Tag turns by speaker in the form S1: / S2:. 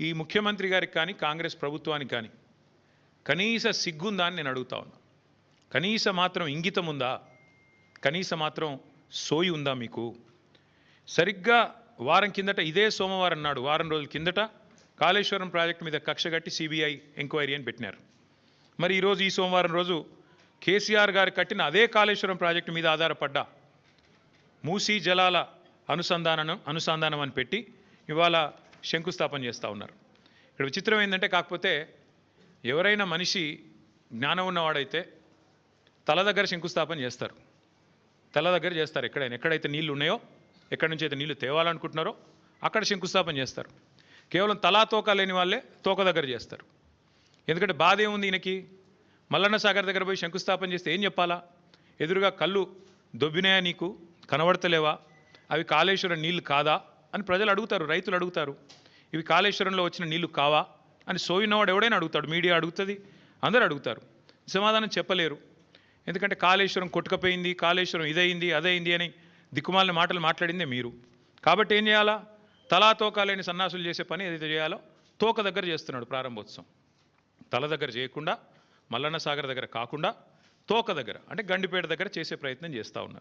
S1: ఈ ముఖ్యమంత్రి గారికి కానీ కాంగ్రెస్ ప్రభుత్వానికి కానీ కనీస సిగ్గుందా అని నేను అడుగుతా ఉన్నా. కనీస మాత్రం ఇంగితం ఉందా? కనీస మాత్రం సోయి ఉందా మీకు? సరిగ్గా వారం కిందట ఇదే సోమవారం నాడు వారం రోజుల కిందట కాళేశ్వరం ప్రాజెక్టు మీద కక్ష కట్టి సిబిఐ ఎంక్వైరీ అని పెట్టినారు. మరి ఈరోజు ఈ సోమవారం రోజు కేసీఆర్ గారు కట్టిన అదే కాళేశ్వరం ప్రాజెక్టు మీద ఆధారపడ్డ మూసీ జలాల అనుసంధానం అనుసంధానం అని పెట్టి ఇవాళ శంకుస్థాపన చేస్తూ ఉన్నారు. ఇక్కడ విచిత్రం ఏంటంటే కాకపోతే ఎవరైనా మనిషి జ్ఞానం ఉన్నవాడైతే తల దగ్గర శంకుస్థాపన చేస్తారు. తల దగ్గర చేస్తారు. ఎక్కడైనా ఎక్కడైతే నీళ్ళు ఉన్నాయో ఎక్కడి నుంచి అయితే నీళ్ళు తేవాలనుకుంటున్నారో అక్కడ శంకుస్థాపన చేస్తారు. కేవలం తలా తోక లేని వాళ్ళే తోక దగ్గర చేస్తారు. ఎందుకంటే బాధ ఏముంది ఈయనకి? మల్లన్న సాగర్ దగ్గర పోయి శంకుస్థాపన చేస్తే ఏం చెప్పాలా? ఎదురుగా కళ్ళు దొబ్బినాయా నీకు? కనబడతలేవా? అవి కాళేశ్వరం నీళ్ళు కాదా? అని ప్రజలు అడుగుతారు రైతులు అడుగుతారు. ఇవి కాళేశ్వరంలో వచ్చిన నీళ్ళు కావా? అని సోయినవాడు ఎవడైనా అడుగుతాడు మీడియా అడుగుతుంది అందరూ అడుగుతారు. సమాధానం చెప్పలేరు. ఎందుకంటే కాళేశ్వరం కొట్టుకపోయింది కాళేశ్వరం ఇదయింది అదైంది అని దిక్కుమాలిన మాటలు మాట్లాడిందే మీరు. కాబట్టి ఏం చేయాలా? తలా తోక లేని సన్నాసులు చేసే పని ఏదైతే చేయాలో తోక దగ్గర చేస్తున్నాడు ప్రారంభోత్సవం. తల దగ్గర చేయకుండా మల్లన్న సాగర్ దగ్గర కాకుండా తోక దగ్గర అంటే గండిపేట దగ్గర చేసే ప్రయత్నం చేస్తూ ఉన్నారు.